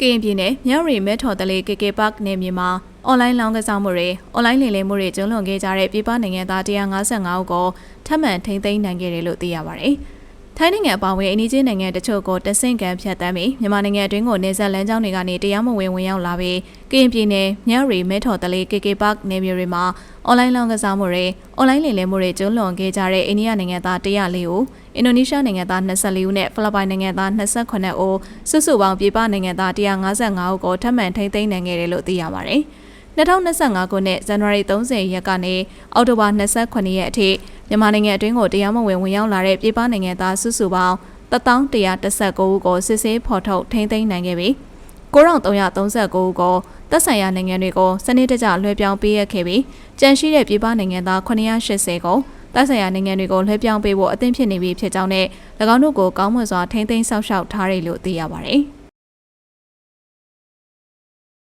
ကရင်ပြည်နယ်မြရီမဲထော်တလေး KK Park နယ်မြေမှာအွန်လိုင်းလောင်းကစားမှုတွေအွန်လိုင်းလိမ်လည်မှုတွေကျူးလွန်ခဲ့ကြတဲ့ပြည်ပနိုင်ငံသား155ဦးကိုထပ်မံထိန်းသိမ်းနိုင်ခဲ့တယ်လို့သိရပါတယ်။ ထိုင်းနိုင်ငံအပါအဝင်အနီးချင်းနိုင်ငံတချို့ကိုတဆင့်ကန်ဖြတ်တမ်းပြီးမြန်မာနိုင်ငံအတွင်းကိုနေဆက်လမ်းကြောင်းတွေကနေတရားမဝင်ဝင်ရောက်လာပြီးကရင်ပြည်နယ်မြရီမဲထော်တလေး KK Park နယ်မြေတွေမှာအွန်လိုင်းလောင်းကစားမှုတွေအွန်လိုင်းလိမ်လည်မှုတွေကျူးလွန်ခဲ့ကြတဲ့အိန္ဒိယနိုင်ငံသား104ဦးအင်ဒိုနီးရှားနိုင်ငံသား24ဦးနဲ့ဖိလစ်ပိုင်နိုင်ငံသား28ဦးစုစုပေါင်းပြည်ပနိုင်ငံသား155ဦးကိုထပ်မံထိန်းသိမ်းနိုင်ခဲ့တယ်လို့သိရပါတယ်။ 2025ခုနှစ်ဇန်နဝါရီ30ရက်ကနေအောက်တိုဘာ29ရက်အထိမြန်မာနိုင်ငံအတွင်းကိုတရားမဝင်ဝင်ရောက်လာတဲ့ပြည်ပနိုင်ငံသားစုစုပေါင်း1119ဦးကိုစစ်ဆေးဖော်ထုတ်ထိန်းသိမ်းနိုင်ခဲ့ပြီး9339ဦးကိုသက်ဆိုင်ရာနိုင်ငံတွေကိုစနစ်တကျလွှဲပြောင်းပေးရခဲ့ပြီးကြန့်ရှိတဲ့ပြည်ပနိုင်ငံသား980ကိုသက်ဆိုင်ရာနိုင်ငံတွေကိုလွှဲပြောင်းပေးဖို့အသင့်ဖြစ်နေပြီဖြစ်ကြောင်းနဲ့၎င်းတို့ကိုကောင်းမွန်စွာထိန်းသိမ်းဆောက်ရှောက်ထားတယ်လို့သိရပါတယ်။